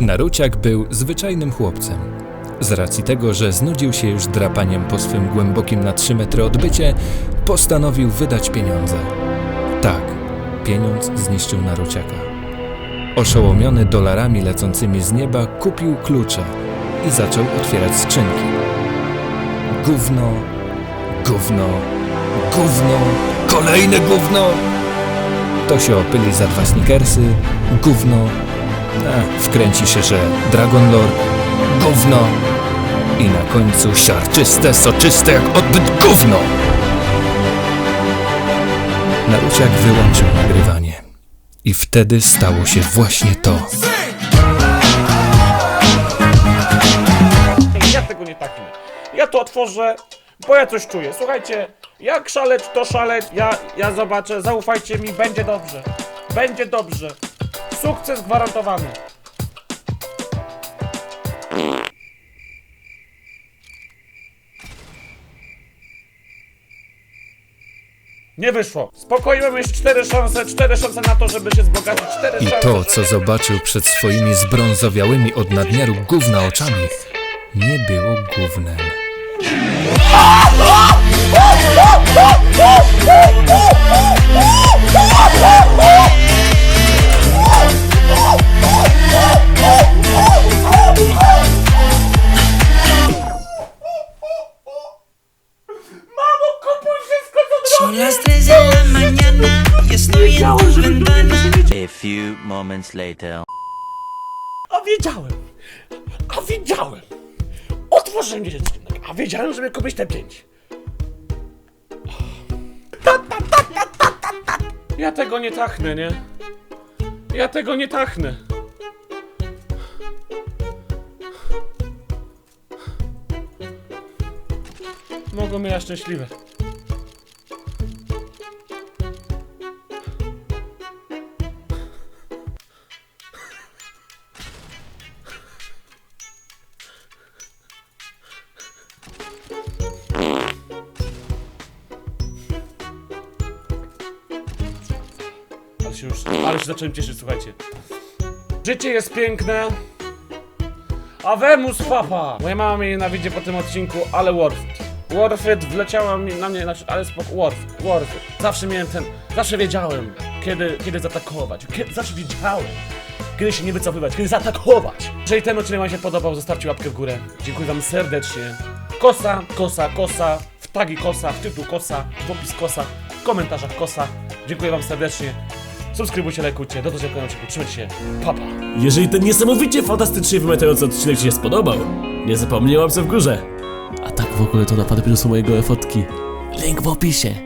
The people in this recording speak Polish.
Naruciak był zwyczajnym chłopcem. Z racji tego, że znudził się już drapaniem po swym głębokim na 3 metry odbycie, postanowił wydać pieniądze. Tak, pieniądz zniszczył Naruciaka. Oszołomiony dolarami lecącymi z nieba, kupił klucze i zaczął otwierać skrzynki. Gówno, gówno, gówno, kolejne gówno! To się opyli za dwa snickersy, gówno, wkręci się, że Dragon Lord, gówno i na końcu siarczyste, soczyste jak odbyt gówno! Naruciak wyłączył nagrywanie. I wtedy stało się właśnie to. Ja tego nie taknę. Ja to otworzę, bo ja coś czuję. Słuchajcie, jak szaleć, to szaleć. Ja, ja zobaczę, zaufajcie mi, będzie dobrze. Będzie dobrze. Sukces gwarantowany. Nie wyszło. Spokojnie, mamy jeszcze cztery szanse, cztery szanse na to, żeby się wzbogacić. Cztery I szanse. to, co zobaczył przed swoimi zbrązowiałymi od nadmiaru gówna oczami, nie było gównem. Son las 3 de la mañana y estoy en tu ventana. A few moments later. A wiedziałem! A wiedziałem! Otworzyłem 10 skrzynek, a wiedziałem, żeby kupić te 5. Ja tego nie tachnę, nie? Ja tego nie tachnę. Mogą mnie ja szczęśliwe. Ale się już, ale się zacząłem cieszyć, słuchajcie. Życie jest piękne. A Wemus papa! Moja mama mnie nienawidzi po tym odcinku, ale worth it. Worth it wleciała mi, na mnie, znaczy, ale spoko, worth it, worth it. Zawsze miałem ten, zawsze wiedziałem, kiedy, kiedy zaatakować. Kiedy, zawsze wiedziałem, kiedy się nie wycofywać, kiedy zaatakować. Jeżeli ten odcinek wam się podobał, zostawcie łapkę w górę. Dziękuję wam serdecznie. Kosa, kosa, kosa, w tagi kosa, w tytuł kosa, w opis kosa, w komentarzach kosa. Dziękuję wam serdecznie. Subskrybujcie, lajkujcie, do zobaczenia. Trzymajcie się, papa. Jeżeli ten niesamowicie fantastycznie wymiotujący odcinek Ci się spodobał, nie zapomnij o łapce w górze. A tak w ogóle to napady do mojego fotki. Link w opisie.